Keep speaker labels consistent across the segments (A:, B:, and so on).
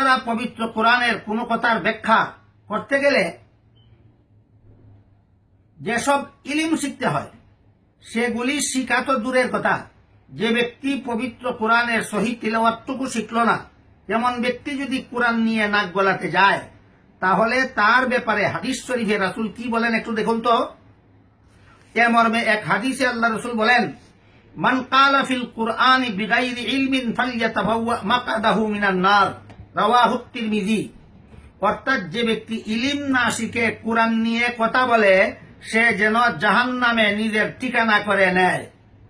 A: তারা পবিত্র কোরআনের কোনো কথার ব্যাখ্যা করতে গেলে যেসব ইলিম শিখতে হয়, সেগুলি শিখা তো দূরের কথা। যে ব্যক্তি পবিত্র কোরআনের সহি তিলওয়াতটুকু শিখল না, এমন ব্যক্তি যদি কোরআন নিয়ে নাক গলাতে যায়, তাহলে তার ব্যাপারে হাদিস শরীফে রাসুল কি বলেন একটু দেখুন তো। এ মর্মে এক হাদিসে আল্লাহ রসুল বলেন, মান কালা ফিল কুরআনি বিগাইরি ইলমিন ফালিয়াতাবাওয়া মাকাদাহু মিনান নার। রাওয়াহু তিরমিজি অর্থাৎ যে ব্যক্তি ইলিম না শিখে কোরআন নিয়ে কথা বলে, সে যেন জাহান নামে নিজের ঠিকানা করে নেয়।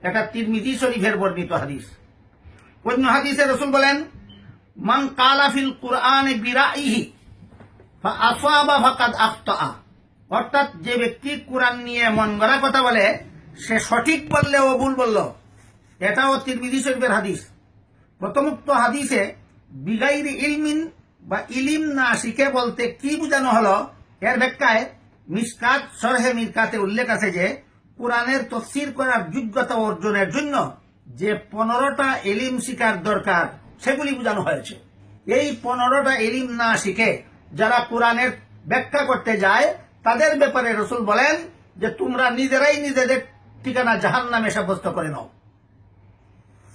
A: এটা তিরমিজি শরীফের বর্ণিত হাদিস। অন্য হাদিসে রসুল বলেন, মান কালা ফিল কুরআনি বিরাইহি আসাবা ফাকাদ আখতা অর্থাৎ যে ব্যক্তি কোরআন নিয়ে মন গড়া কথা বলে, সে সঠিক বললে ও ভুল বলল। এটাও তিরমিজি শরীফের হাদিস। প্রথমোক্ত হাদিসে বিগাইরি ইলমিন বা ইলিম না শিখে বলতে কি বোঝানো হলো? এর ব্যাখ্যায় মিসকাত সরহে মিরকাতে উল্লেখ আছে যে, কোরআনের তফসির করার যোগ্যতা অর্জনের জন্য যে পনেরোটা এলিম শিকার দরকার, সেগুলি বোঝানো হয়েছে। এই পনেরোটা এলিম না শিখে যারা কোরআনের ব্যাখ্যা করতে যায়, তাদের ব্যাপারে রসুল বলেন যে, তোমরা নিজেরাই নিজেদের ঠিকানা জাহান নামে সাব্যস্ত করে নাও।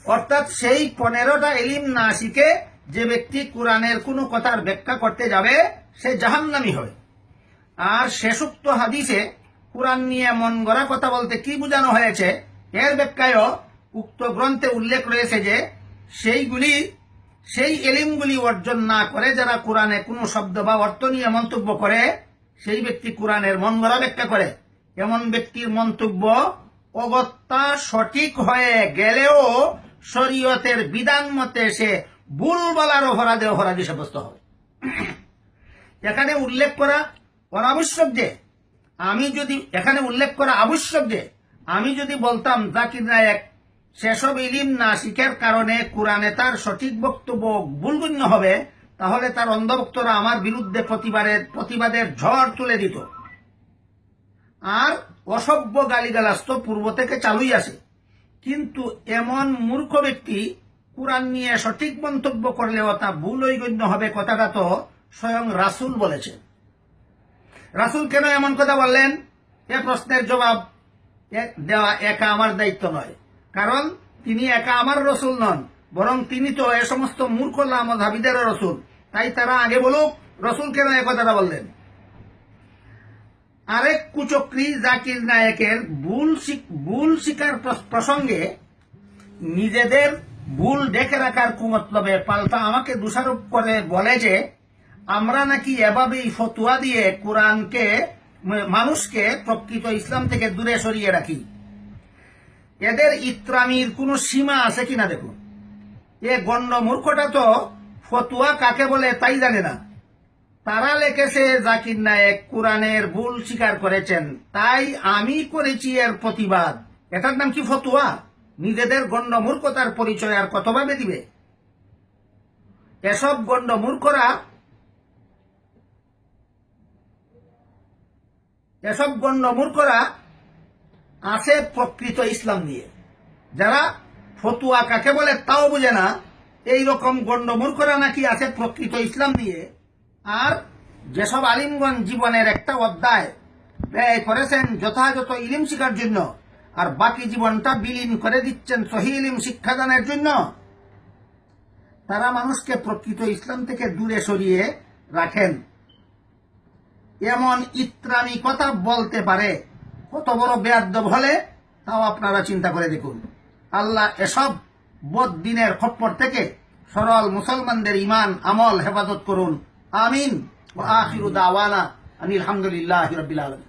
A: অর্থাৎ সেই পনেরোটা এলিম না শিখে যে ব্যক্তি কোরআনের কোনো কথার ব্যাখ্যা করতে যাবে, সে জাহান্নামি হবে। আর শেষোক্ত হাদিসে কোরআন নিয়ে মন গড়া কথা বলতে কি বোঝানো হয়েছে, এর ব্যাখ্যায়ও উক্ত গ্রন্থে উল্লেখ রয়েছে যে, সেইগুলি, সেই এলিমগুলি অর্জন না করে যারা কোরআনে কোনো শব্দ বা অর্থ নিয়ে মন্তব্য করে, সেই ব্যক্তি কোরআনের মন গড়া ব্যাখ্যা করে। এমন ব্যক্তির মন্তব্য অগত্যা সঠিক হয়ে গেলেও শরীয়তের বিধান মতে সে ভুল বলার অপরাধে অপরাধী সাব্যস্ত হবে। এখানে উল্লেখ করা অনাবশ্যক যে, আমি যদি এখানে উল্লেখ করা আবশ্যক যে, আমি যদি বলতাম, জাকির নায়ক, সেসব ইলিম না শিখার কারণে কোরআনে তার সঠিক বক্তব্য ভুলগণ্য হবে, তাহলে তার অন্ধভক্তরা আমার বিরুদ্ধে প্রতিবাদের প্রতিবাদের ঝড় তুলে দিত। আর অসভ্য গালিগালাজ তো পূর্ব থেকে চালুই আছে। কিন্তু এমন মূর্খ ব্যক্তি কোরআন নিয়ে সঠিক মন্তব্য করলেও তা ভুল গণ্য হবে কথাটা তো স্বয়ং রাসুল বলেছেন। রাসুল কেন এমন কথা বললেন? এ প্রশ্নের জবাব দেওয়া একা আমার দায়িত্ব নয়। কারণ তিনি একা আমার রসুল নন, বরং তিনি তো এ সমস্ত মূর্খ লামধাবিদেরও রসুল। তাই তারা আগে বলুক, রসুল কেন এ কথাটা বললেন? আরেক কুচক্রী জাকির নায়কের ভুল ভুল শিকার প্রস- প্রসঙ্গে নিজেদের ভুল ডেকে রাখার কুমতলবে। পাল্টা আমাকে দোষারোপ করে বলে যে, আমরা নাকি এভাবেই ফতুয়া দিয়ে কোরআনকে, মানুষকে প্রকৃত ইসলাম থেকে দূরে সরিয়ে রাখি। এদের ইত্রামির কোনো সীমা আছে কিনা দেখুন। এ গণ্ড মূর্খটা তো ফতুয়া কাকে বলে তাই জানে না। তারা লেখেছে, জাকির নায়েক কোরআনের ভুল স্বীকার করেছেন, তাই আমি করেছি এর প্রতিবাদ। এটার নাম কি ফতুয়া? নিজেদের গণ্ড মূর্খতার পরিচয় আর কতভাবে দিবে? এসব গণ্ড মূর্খরা এসব গণ্ড মূর্খরা আছে প্রকৃত ইসলাম নিয়ে। যারা ফতুয়া কাকে বলে তাও বুঝে না, এই রকম গণ্ড মূর্খরা নাকি আছে প্রকৃত ইসলাম নিয়ে। আর যেসব আলিমগঞ্জ জীবনের একটা অধ্যায় ব্যয় করেছেন যথাযথ ইলিম শিখার জন্য আর বাকি জীবনটা বিলীন করে দিচ্ছেন সহি ইলিম শিক্ষাদানের জন্য। তারা মানুষকে প্রকৃত ইসলাম থেকে দূরে সরিয়ে রাখেন। এমন ইত্রামি কথা বলতে পারে। কত বড় বেয়াদ্দব হলে তাও আপনারা চিন্তা করে দেখুন। আল্লাহ এসব বদিনের খপ্পর থেকে সরল মুসলমানদের ইমান আমল, হেফাজত করুন। আমিন। আখিরু দাওয়ানা আনিল হামদুলিল্লাহ রবিল আলম